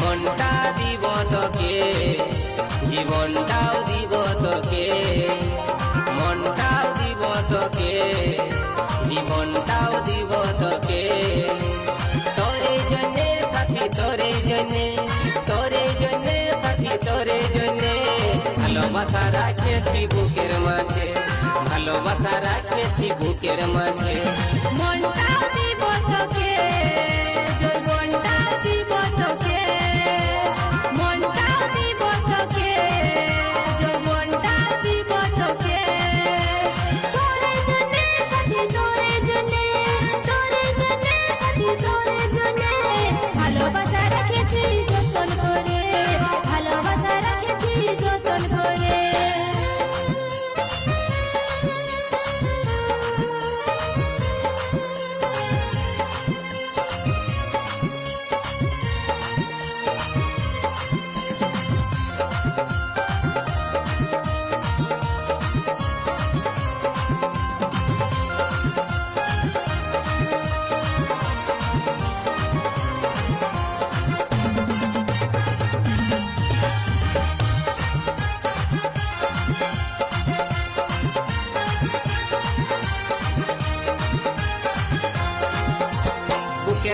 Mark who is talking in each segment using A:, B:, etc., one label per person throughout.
A: মনটা দিব তোকে, জীবনটাও দিব তোকে। মনটাও দিব তোকে, জীবনটাও দিব তোকে। তোরে জন্যে সাথী, তোরে জন্যে তোরে জন্যে সাথী, তোরে জন্যে। ভালোবাসা রাখেছি বুকের মাঝে ভালোবাসা রাখেছি বুকের মাঝে।
B: মনটা দিব তোকে।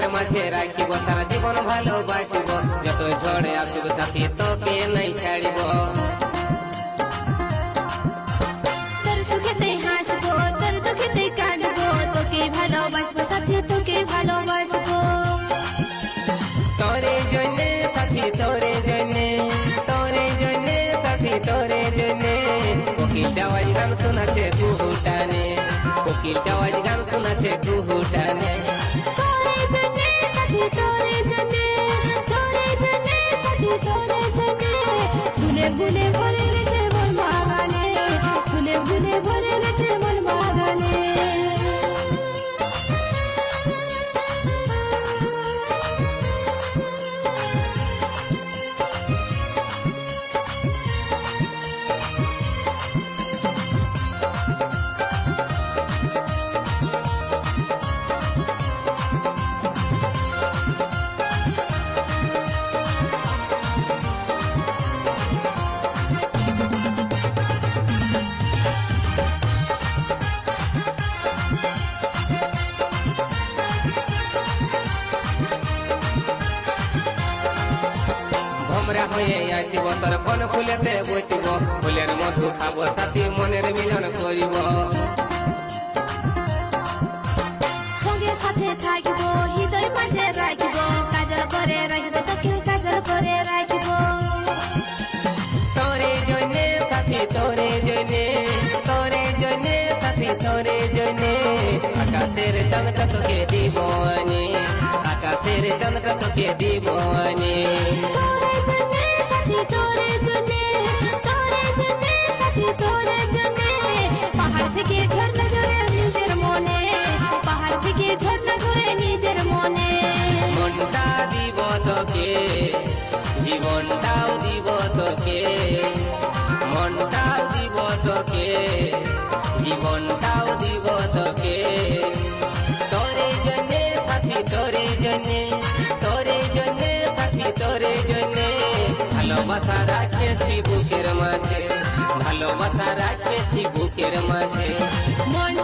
A: বুকের মাঝে রাখিব সারা জীবন ভালোবাসিব। যত ঝড়ে আসুক সাথী তোকে নাই ছাড়িব।
B: ভালোবাসবো সাথে তোকে ভালোবাসবো।
A: তোরে জন্যে সাথী তোরে জন্যে তোরে জন্যে সাথী তোরে জন্যে। কোকিল আওয়াজ গান শোনাছে কুহুটানে কোকিল আওয়াজ গান শোনাছে কুহুটানে।
B: সাথে তোরে
A: ভমরা হয়ে আসিব। তোর কোন ফুলেতে বসিব। ফুলের মধু খাব সাথী মনের মিলন করিব।
B: সঙ্গে সাথে থাকব হৃদয় মাঝে রাখব। কাজল করে রাখব তোকে কাজল করে রাখব।
A: তোরে জন্যে সাথী তোরে জন্যে তোরে জন্যে সাথী তোরে জন্যে। আকাশের চন্দ্র তোকে দিব আনি আকাশের চন্দ্র তোকে দিব তোকে, জীবনটাও দিব তোকে। মনটাও দিব তোকে, জীবনটাও দিব তোকে। তোরে জন্যে সাথী তোরে জন্যে তোরে জন্যে সাথী তোরে জন্যে। ভালোবাসা রাখেছি বুকের মাঝে। ভালোবাসা রাখেছি বুকের মাঝে।
B: মন